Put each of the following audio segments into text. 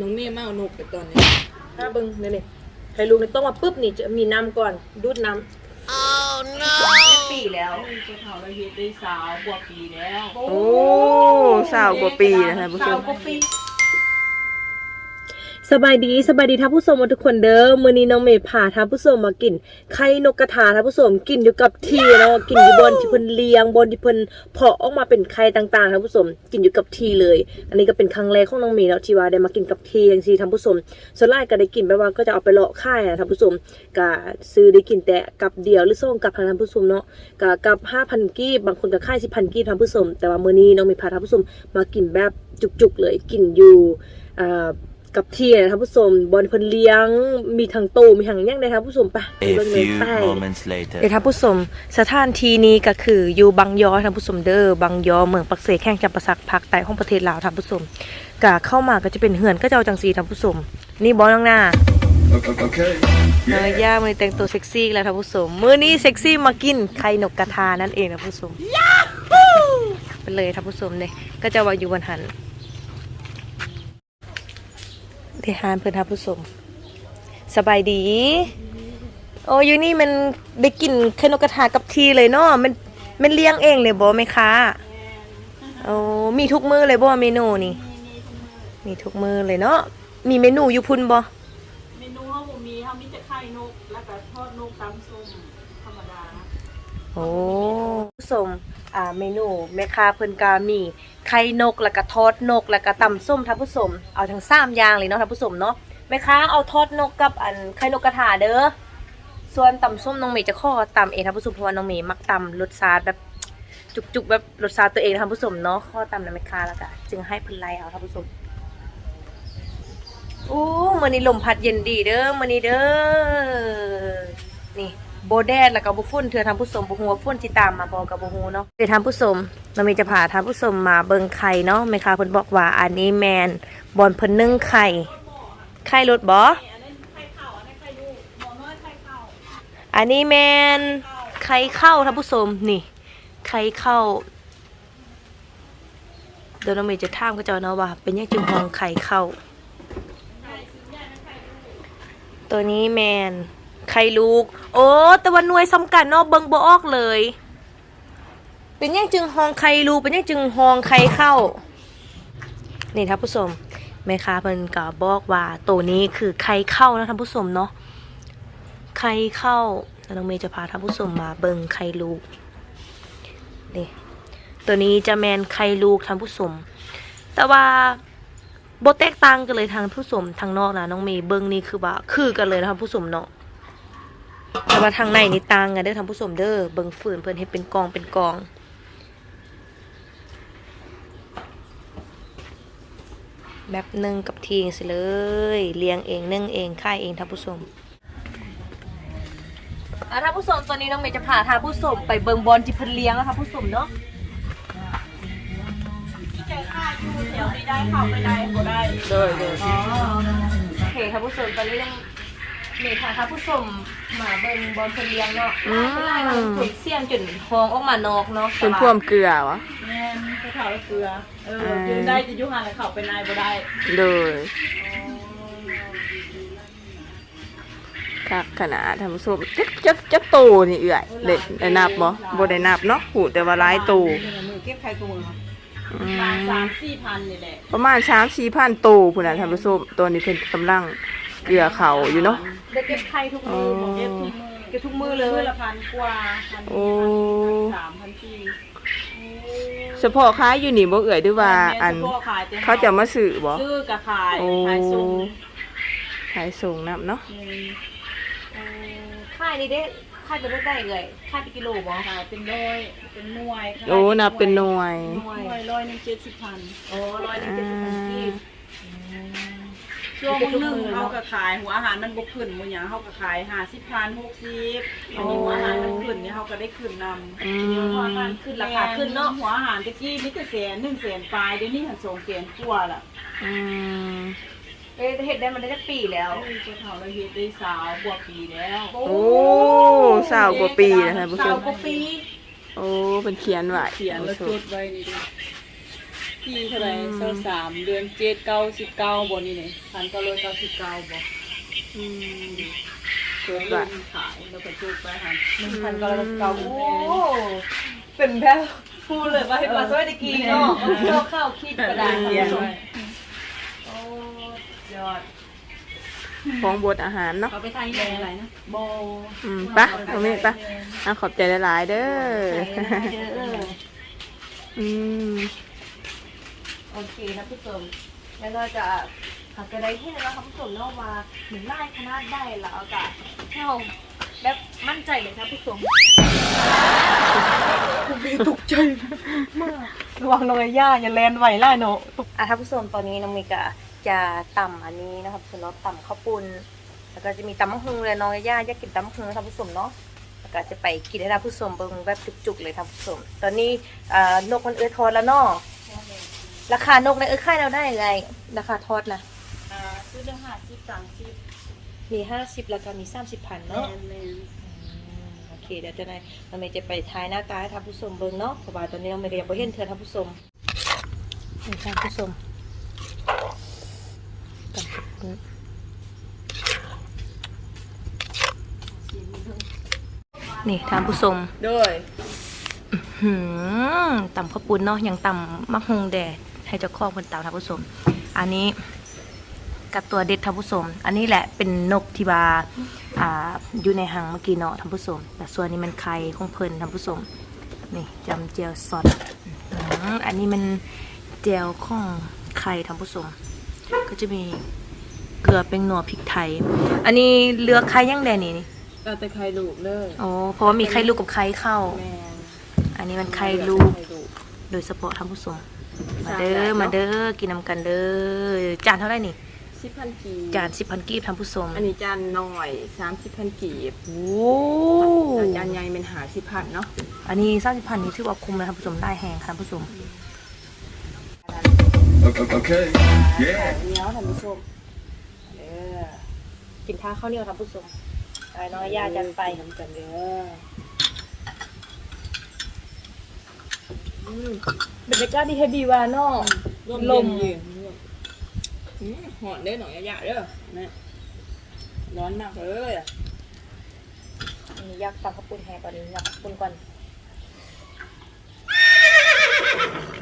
น้องเมย์มาเอานกไปตอนนี้ถ้าเบิ่งนี่นี่ไข่ลูกนี่ต้องมาปุ๊บนี่จะมีน้ำก่อนดูดน้ำปีแล้วจะเผาเราเฮ็ดได้สาวกว่าปีแล้ว โอ้สาวกว่าปีนะท่านผู้ชสาวมกว่าปี สบายดีสบายดีท่านผู้ชมทุกคนเด้อมื้อนี้น้องเมย์พาท่านผู้ชมมากินไข่นกกระทาท่านผู้ชมกินอยู่กับทีเนาะกินอยู่บนที่เพิ่นเลี้ยงบนที่เพิ่นเพาะออกมาเป็นไข่ต่างๆท่านผู้ชมกินอยู่กับทีเลย อันนี้ก็เป็นครั้งแรกของน้องเมย์เนาะที่ว่าได้มากินกับที่จังซี่ท่านผู้ชมส่วนหลายก็ได้กินแบบว่าก็จะเอาไปเลาะค่ายนะท่านผู้ชมก็ซื้อได้กินแต่กับเดียวหรือส่งกับทางท่านผู้ชมเนาะก็กับ5,000กีบบางคนก็ค่าย10,000กีบท่านผู้ชมแต่ว่ามื้อนี้น้องเมย์พาท่านผู้ชมมากินแบบจุกๆเลยกินอยู่อ่า กับที่นะท่านผู้ชมบอลเพิ่นเลี้ยงมีทั้งโตมีทั้งย่างได้ท่านผู้ชมไป A เบิ่งเลย few ไป moments later. เดี๋ยวท่านผู้ชมสถานที่นี้ก็คืออยู่บางยอท่านผู้ชมเด้อบางยอเมืองปักเสแข้งจำปาสักภาคใต้ของประเทศลาวท่านผู้ชมก็เข้ามาก็จะเป็นเหือนก็เจ้าจังสีท่านผู้ชมนี่บอลข้างหน้า Okay. เนยย่ามือแต่งตัวเซ็กซี่แล้วท่านผู้ชมมื้อนี้เซ็กซี่มากินไข่นกกระทานั่นเองท่านผู้ชมไปเลยท่านผู้ชมเนี่ยก็จะว่าอยู่บนหัน เดฮานเพื่อนท่านผู้ชมสบายดี โอ้ยนี่มันได้กินขนกกระทากับทีเลยเนาะมันมันเลี้ยงเองเลยบ่ไหมคะโอ้มีทุกมือเลยบ่เมนูนี่ มีทุกมือเลยเนาะมีเมนูอยู่พุ่นบ่เมนูเฮาบ่มีเฮามีแต่ไข่นกแล้วก็ทอดนกตำส้มธรรมดา โอ้ผู้ชมอ่าเมนูแม่ค้าเพิ่นก็มีไข่นกแล้วก็ทอดนกแล้วก็ตำส้มท่านผู้ชมเอาทั้งสามอย่างเลยเนาะท่านผู้ชมเนาะแม่ค้าเอาทอดนกกับอันไข่นกกระทาเด้อส่วนตำส้มน้องเมย์จะข้อตำเองท่านผู้ชมเพราะว่าน้องเมย์มักตำรสชาติแบบจุกๆแบบรสชาติตัวเองท่านผู้ชมเนาะข้อตำนะแม่ค้าแล้วก็จึงให้เพิ่นไล่เอาท่านผู้ชมอู้มื้อนี้ลมพัดเย็นดีเด้อมื้อนี้เด้อนี่ โบแดดแล้วก็บุฟุ้นเธอทำผู้ชมบุหัวฟุ้นที่ตามมาบอกกับบุหูเนาะเดี๋ยวทำผู้ชมเรามีจะพาทำผู้ชมมาเบิงไข่เนาะแม่ค้าเพิ่นบอกว่าอันนี้แมนบอลเพิ่นนึ่งไข่ไข่รถบ่อันนี้แมนไข่เข้าท่านผู้ชมนี่ไข่เข้าเดี๋ยวน้องเมย์จะถามก็จ้าเนาะว่าเป็นยังจึงห้องไข่เข้า ตัวนี้แมน ไข่ลูก โอ้ แต่ว่าหน่วยสำคัญเนาะเบิ่งบ่ออกเลย เป็นยังจึงห้องไข่ลูก เป็นยังจึงห้องไข่เข้า นี่ท่านผู้ชมแม่ค้าเพิ่นก็บอกว่าตัวนี้คือไข่เข้านะท่านผู้ชมเนาะ ไข่เข้าแล้วน้องเมย์จะพาท่านผู้ชมมาเบิ่งไข่ลูก นี่ ตัวนี้จะแมนไข่ลูกท่านผู้ชม แต่ว่าโบแตกต่างกันเลยทางผู้ชมทางนอกนะน้องเมย์เบิ้งนี่คือว่าคือกันเลยนะคะผู้ชมเนาะ แต่ว่าทางในนี่ต่างกันเด้อทางผู้ชมเด้อเบิ้งฝืนเพิ่นเฮ็ดเป็นกองเป็นกองแบบหนึ่งกับทีสิเลยเลี้ยงเองนึ่งเองค่ายเองท่านผู้ชมอะท่านผู้ชมตอนนี้น้องเมย์จะพาท่านผู้ชมไปเบิ้งบอลที่เพิ่นเลี้ยงนะคะผู้ชมเนาะแกค่าอยู่แถวนี้ได้เข้าไปได้บ่ได้เลยเลยอ๋อโอเคครับผู้ชมตอนนี้ยัง เมย์พาครับผู้ชมมาเบิ่งบอลคนเลี้ยงเนาะเวลาเราถูกเสี่ยงจนฟองออกมานอกเนาะเป็นพ่วมเกลือวะ แม่นเขาเผาแล้วเกลือเออ ยืนได้จะอยู่ห่างแล้วเข้าไปในบ่ได้เลยคักขนาดท่านผู้ชมจักจักจักโตนี่เอื่อยเด็ดได้นับบ่บ่ได้นับเนาะหูแต่ว่าหลายโตมือเก็บไข่กูมืออืประมาณมสามสี่พันนี่แหละประมาณ3 4พันโตพุ่นน่ะท่านผู้ชมตัวนี้เพิ่นกำลัง เกลือเขาอยู่เนาะได้เก็บไข่ทุกมืออ๋อเก็บทุกมือเก็บทุกมือเลมือยละพันกว่าพันโอ้สามพันสี่เฉพาะค้ายอยู่นี่บ่เอื่อยด้วยว่า อันแม่เฉพาะขายแต่เขาจะมาซื้อบ่ซื้อกับขายโอ้ขายส่งขายส่งนํเนาะอืมค่ายนี่ได้ค่ายเป็นได้เลยค่ายเป็นกิโลบ่ขายเป็นร้อยเป็นหน่วยขายโอ้นับเป็นหน่วยหน่วยร้อยหนึ่งเจ็ดสิบพันโอ้ร้อยหนึ่งเจ็ดสิบพันกีบ ช่วงมื้อหนึงเขาก็ขายหัวอาหารมันบกขึ้นหมูหยังเขาก็ขายห้าสิบพันหกสิบอันนี้หัวอาหารมันขึ้นเนี่ยเขาก็ได้ขึ้นนำอืหัวอาหารมขึ้นราคาขึ้นเนาะหัวอาหารตะกี้มิตรแสนหนึ่งแสนปลายเดี๋ยวนี้หันสองแสนกว่าละอืมเอ้ยเฮ็ดได้มันได้จักปีแล้วเอ้ยเจ้าเฒ่าเราเฮ็ดได้สาวกว่าปีแล้วโอ้สาวกว่าปีนะท่านผู้ชสามวกว่าปีโอ้เป็นเขียนไว้เขียนแล้วจดไว้นี่ดิ ที่เท่าไหร่เศร้าสามเดือนเจ็ดเก้าสิบเก้าบนนี่นี่พันเก้าร้อยเก้าสิบเก้าบ่อืมเพื่อเริ่มขายแล้วก็จุกไปหันหนึ่งพันเก้าร้อยเก้าโอ้เป็นแบบพูดเลยว่าให้มาสวัสดีกีเนาะเข้าเข้าคิดกระดาษเยี่ยมโอ้ยอดของบดอาหารเนาะเขาไปทานยังไงนะโบอืมปะตรงนี้ปะอะขอบใจหลายๆเด้ออืม โอเคนะผู้ชมแล้วเราจะหากระไดที่นะครับผู้ชมเนาะว่าหนึ่งไล่ขนาดได้แล้วเอาจะเข้าแบบมั่นใจเลยครับผู้ชมตกใจระวังน้องย่าอย่าแลนไหวล่าเนาะอะท่านผู้ชมตอนนี้น้องมิกะจะต่ำอันนี้นะครับส่วนเราต่ำข้าวปุ้นแล้วก็จะมีตำมะฮุงเลยน้องย่าอยากกินตำมะฮุงท่านผู้ชมเนาะแล้วก็จะไปกินให้ท่านผู้ชมเบิ่งแบบจุกๆเลยท่านผู้ชมตอนนี้อ่านกมันเอื้อทอดแล้วเนาะ ราคานกในเอื้อค่ายเราได้ไง ราคาทอดนะอ่าซื้อเรื่องห้าสิบสามสิบมีห้าสิบแล้วก็มีสามสิบพันแมเนาะนแมนโอเคเดี๋ยวจะได้น้องเมย์จะไปทายหน้าตาให้ท่านผู้ชมเบิ่งเนาะเพราะว่าตอนนี้น้องเมย์ก็ยังไม่เห็นเธอท่านผู้ชมนี่ท่านผู้ชมกันนี่ท่านผู้ชม ด้วย หืมตำข้าวปุ้นเนาะยังตำมักฮงแดด ให้เจ้าของคนตำท่านผู้ชม อันนี้กับตัวเด็ดท่านผู้ชม อันนี้แหละเป็นนกที่ว่าอ่าอยู่ในหังเมื่อกี้เนาะท่านผู้ชม แต่ส่วนนี้มันไข่ของเพิ่นท่านผู้ชม นี่จำเจียวสดอืมอันนี้มันเจียวของไข่ท่านผู้ชม ก็จะมีเกลือเป็นหนัวพริกไทย อันนี้เลือกไข่ย่างแดงนี่นี่เราแต่ใครลูกเลยอ๋อเพราะว่ามีไข่ลูกกับไข่เข้า แมนอันนี้มันไข่ลูก โดยเฉพาะท่านผู้ชม มาเด้อมาเด้อกินน้ำกันเด้อจานเท่าไหร่นี่สิบพันกีจานสิบพันกีบท่านผู้ชมอันนี้จานน้อยสามสิบพันกีบโอ้แต่จานใหญ่เป็นหาสิบพันเนาะอันนี้สามสิบพันนี้ถือว่าคุ้มนะท่านผู้ชมได้แหงค่ะท่านผู้ชม Okay. Yeah. เหนียวท่านผู้ชมเด้อกินข้าวข้าวเหนียวท่านผู้ชมไอ้น้อยยาจันไปน้ำกันเด้อ บรรยากาศดีเฮบีวาเนาะลมเย็นอืมหอนเด้อหน่อยย่าเด้อนะร้อนมากเลยอะนี่ยักษ์ตักข้าวปุ้นแห่ก่อนนี่ยักษ์ข้าวปุ้นก่อน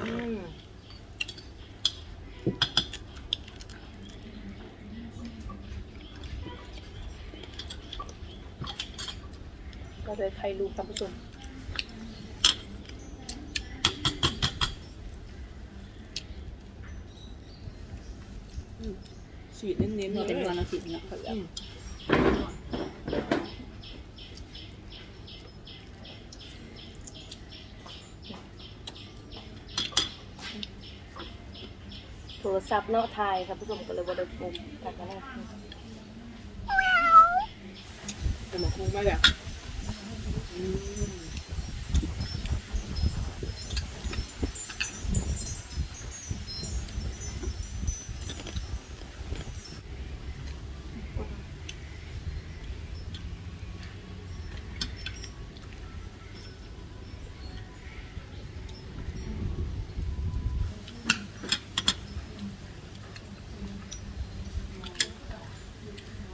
อืมก็เลยใครลูกท่านผู้ชม สี เน้นๆนี่เนาะเป็นวันอาทิตย์นะเขาเรียกโทรศัพท์เนาะถ่ายท่านผู้ชมก็เลยบ่ได้ปุ่มตัดมาแล้วจะมาคุ้งมาแบบ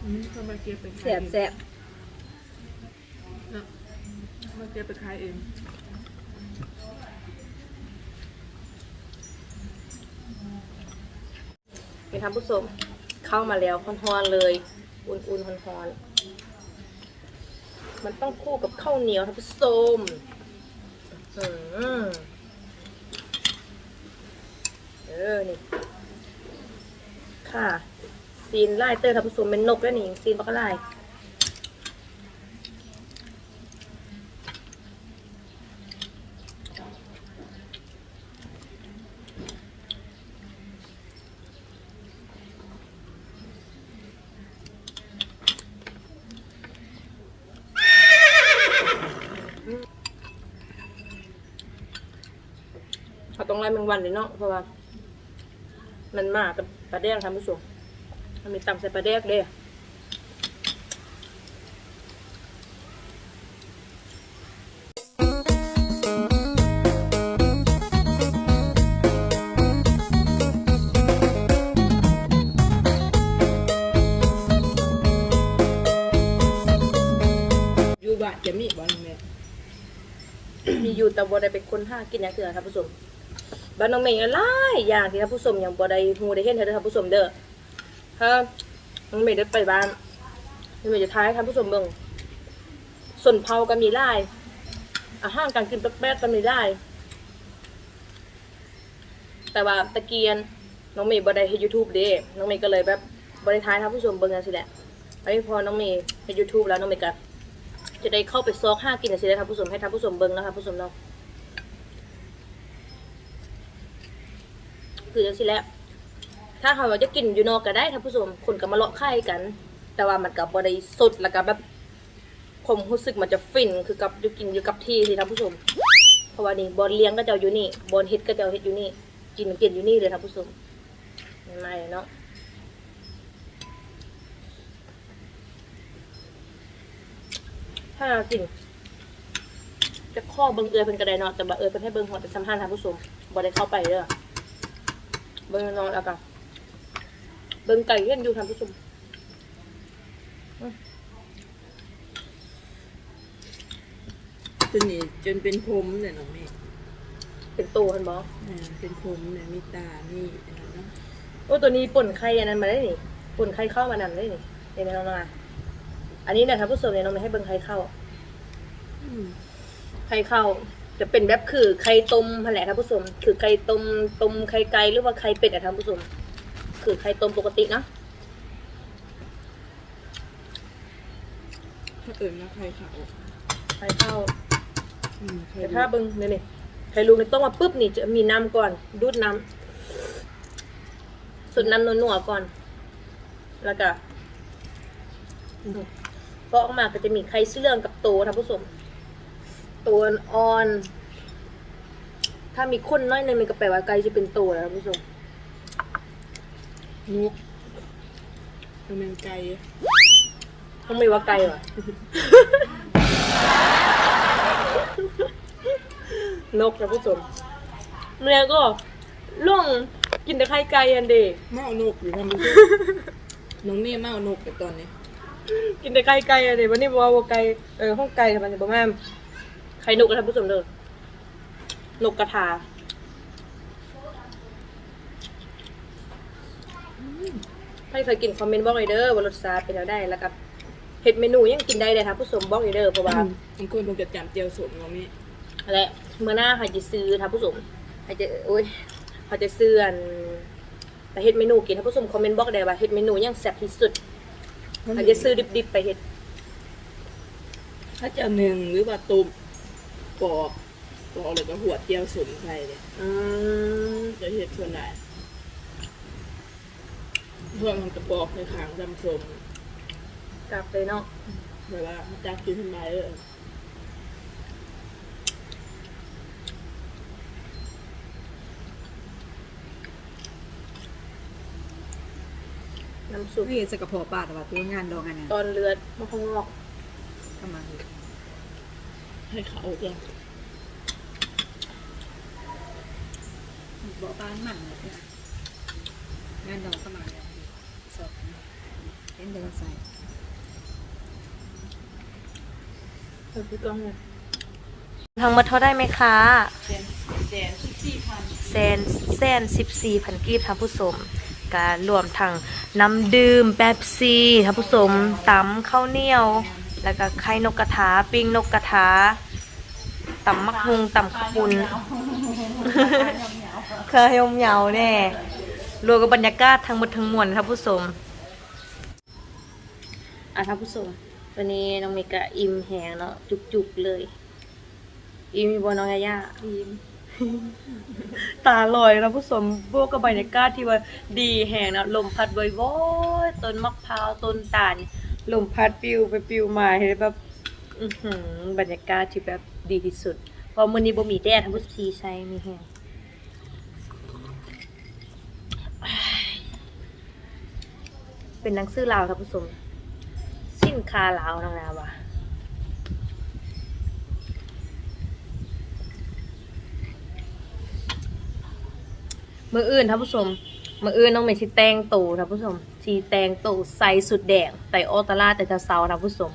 อืมเขามาเก็บไปแสขายบเองแสบมาเก็บไปขายเองเป็นท่านผู้ชมเข้ามาแล้วฮ้อนๆเลย อุ่นๆฮ้อนๆมันต้องคู่กับข้าวเหนียวท่านผู้ชมอืมเออนี่ค่ะ ซีนไล่เตอร์ท่านผู้ชมเป็นนกแล้วนี่ซีนปลากไล่เขาต้องไล่แมงวันเลยเนาะเพราะว่า มันมากกับปลาแดงท่านผู้ชม มันมีตำใส่ปลาแดกด้อยู่บ้านจะมีบ้านแม่ มีอยู่แต่บนได้เป็นคนห้ากินยาเถื่อนครับผู้ชมบ้านน้องเมย์หลายอย่างที่ครับผู้ชมอย่างบ่ได้ฮู้ได้เห็นเธอครับผู้ชมเด้อ ถ้าน้องเมย์ได้ไปบ้านน้องเมย์จะทายท่านผู้ชมเบิ่งส่วนเผาก็มีหลายอาหารการกินแปลกๆก็มีหลายแต่ว่าตะเกียนน้องเมย์บ่ได้เฮ็ด YouTube เด้น้องเมย์ก็เลยแบบบ่ได้ทายท่านผู้ชมเบิ่งจังซี่แหละอันนี้พอน้องเมย์เฮ็ด YouTube แล้วน้องเมย์ก็จะได้เข้าไปซอกห้ากินนสิได้ท่านผู้ชมให้ท่านผู้ชมเบิ้งนะคะผู้ชมเนาะคือจังสิแหล้ว ถ้าเขาว่าจะกินอยู่นอกก็ได้ท่านผู้ชมคนก็มาเลาะไข่กัน แต่ว่ามันกับบได้สดแล้วก็แบบผมรู้สึกมันจะฟินคือกับอยู่กินอยู่กับที่สิท่านผู้ชม เพราะว่านี่บอลเลี้ยงก็เจ้าอยู่นี่บอลเฮ็ดก็เจ้าเฮ็ดอยู่นี่ กินกินอยู่นี่เลยท่านผู้ชมไม่เนาะถ้ากินจะข้อเบิ่งเอือเป็นกระไดเนาะแต่บ่เอือเป็นให้เบิ่งหัวแต่สัมพันธ์ท่านผู้ชมบ่ได้เข้าไปเด้อเบิ่งนอนแล้วกัน เบิ่งไก่เห็นอยู่ท่านผู้ชมจนนี่จนเป็นผมเนี่ยน้องแม่เป็นโตเห็นบ่อ่าเป็นผมเนี่ยมีตามีอันนั้นเนาะโอ้ตัวนี้ป่นไข่อันนั้นมาได้นี่ป่นไข่เข้ามานั่นได้นี่เห็นไหมน้องนาอันนี้เนี่ยท่านผู้ชมเนี่ยน้องไม่ให้เบิ่งไข่เข้าอืมไข่เข้าจะเป็นแบบคือไข่ต้มนั่นแหละท่านผู้ชม คือไข่ต้มต้มไข่ไก่หรือว่าไข่เป็ดอะท่านผู้ชม คือไข่ต้มปกตินะถ้าเอิญว่าใครเขาไข่เข้าอืมใครแต่ถ้าเบิ่งนี่นี่ไข่ลูกนี่ต้องมาปุ๊บนี่จะมีน้ำก่อน ดูดน้ำสุดน้ำนัวๆก่อน แล้วก็พอออกมาก็จะมีไข่เสื่องกับโตท่านผู้ชมตัวอ่อน ถ้ามีข้นน้อยหนึงมันก็แปลว่าไก่จะเป็นโตแล้วท่านผู้ชม นุกมันเป็นไก่ต้องไม่ว่าไก่ว่ะ นกท่านผู้ชมเมียก็ล่วงกินแต่ไข่ไก่อันเดเมานกอยู่ทำไมน้องเมย์เมานกไปตอนนี้ กินแต่ไก่ไก่อันเดวันนี้บอกว่าไก่เออห้องไก่ทำไมจะบอกแม่ไข่นกกับท่านผู้ชมเด้อนกกระทา ใครเคยกินคอมเมนต์บอกเลยเด้อว่ารสชาติเป็นแล้วได้แล้วก็เห็ดเมนูยังกินได้เลยท่านผู้ชมบอกเลยเด้อเพราะว่าบางคนคงจะจำเจียวสมน้องเมย์และเมื่อหน้าเขาจะซื้อท่านผู้ชมเขาจะโอ้ยเขาจะซื้ออันไปเฮ็ดเมนูกินท่านผู้ชมคอมเมนต์บอกได้ว่าเฮ็ดเมนูยังแซ่บที่สุดเขาจะซื้อดิบๆไปเฮ็ดถ้าจะหนึ่งหรือว่าตุ่มปอกปอกเลยก็หัวเจียวสมใครเนี่ยอืมจะเห็ดส่วนไหน เพื่อนมันกระปอกในขางดำสมกลับเลยเนาะแบบว่ามันจักกินทำไมเออน้ำซุปนี่จะกระเพาะปลาแต่ว่าตัวงานดองอันเนี้ยตอนเลือดมะพร้าวงอกประมาณให้เขาจ้ะบอกปลาหมันเลยนะงานดองประมาณเนี้ยสอง เห็นเดินใส่เออพี่ก้องเนี่ยทางมาเท่าได้ไหมคะแสนแสนสิบสี่พันแซนแซนสิบสี่พันกีบท่านผู้ชมการรวมทั้งน้ำดื่มแป๊บซี่ท่านผู้ชมตำข้าวเหนียว แล้วก็ไข่นกกระทาปิ้งนกกระทาตำมักฮุงตำขปุนเคยยมเหยาแน่รวมกับบรรยากาศทั้งหมดทั้งมวลท่านผู้ชม อะท่านผู้ชมวันนี้น้องเมกะอิ่มแหงเนาะจุกๆเลย อิ่มมีบน้องยาย่าทีมตาลอยนะผู้ชมบวกกับบรรยากาศที่ว่าดีแหงนะลมพัดบ่อยๆต้นมะพร้าวต้นตาลลมพัดปิวไปปิวมาเห็นแบบอื้อหือบรรยากาศที่แบบดีที่สุดเพอมื้อนี้บ่มีแดดทั้งผู้ชีใช้มีแหงเป็นหนังสือลาวท่านผู้ชมสิ นค้าลาวนางนาว่ะมืออื่นท่านผู้ชมมืออื่นน้องเมย์สิแตงตูท่านผู้ชมสีแตงตูใส่สุดแดงไต่โอตาล่าแต่จะเซาท่านผู้ชม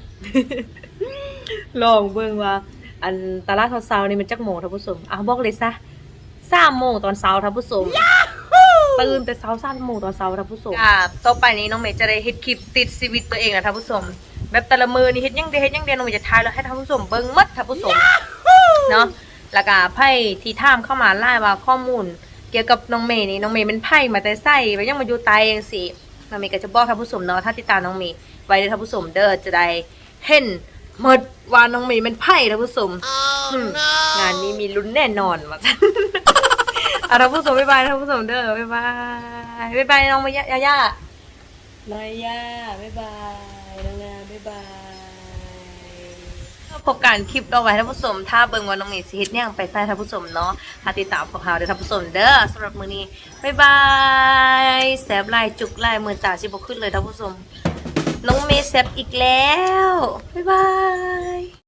ลองเบิ่งว่า อันตาลาดเช้าๆนี่มันจักโมงท่านผู้ชมอะบอกเลยซะ3โมงตอนเช้าท่านผู้ชม ตื่นแต่เช้า3โมงตอนเช้าท่านผู้ชมอ่าต่อไปนี้น้องเมย์จะได้เฮ็ดคลิปติดชีวิตตัวเองนะท่านผู้ชมแบบแต่ละมือนี่เฮ็ดหยังเดเฮ็ดหยังเดน้องเมย์จะทายแล้วให้ท่านผู้ชมเบิ่งหมดท่านผู้ชมเนาะแล้วก็ไพ่ที่ถามเข้ามาไล่ว่าข้อมูล เกี่ยวกับน้องเมย์นี่น้องเมย์เป็นไพ่มาแต่ไส้ไปยังมาอยู่ไตจังซี่น้องเมย์ก็จะบอกท่านผู้ชมเนาะถ้าติดตามน้องเมย์ไว้เด้อท่านผู้ชมเด้อจะได้เห็นหมดว่าน้องเมย์เป็นไพ่ท่านผู้ชมอืมงานนี้มีลุ้นแน่นอนว่ะ อะท่านผู้ชมบ๊ายบายท่านผู้ชมเด้อบ๊ายบายบ๊ายบายน้องมายาย่าน้อยย่าบ๊ายบายน้องงามบ๊ายบายพบกันคลิปต่อไปท่านผู้ชมถ้าเบิ่งว่าน้องเมย์สิเฮ็ดหยังไปใส่ท่านผู้ชมเนาะถ้าติดตามพวกเราเด้อท่านผู้ชมเด้อสำหรับมื้อนี้บ๊ายบายแซ่บหลายจุกหลายมือจ่าสิบ่ขึ้นเลยท่านผู้ชมน้องเมย์แซ่บอีกแล้วบ๊ายบาย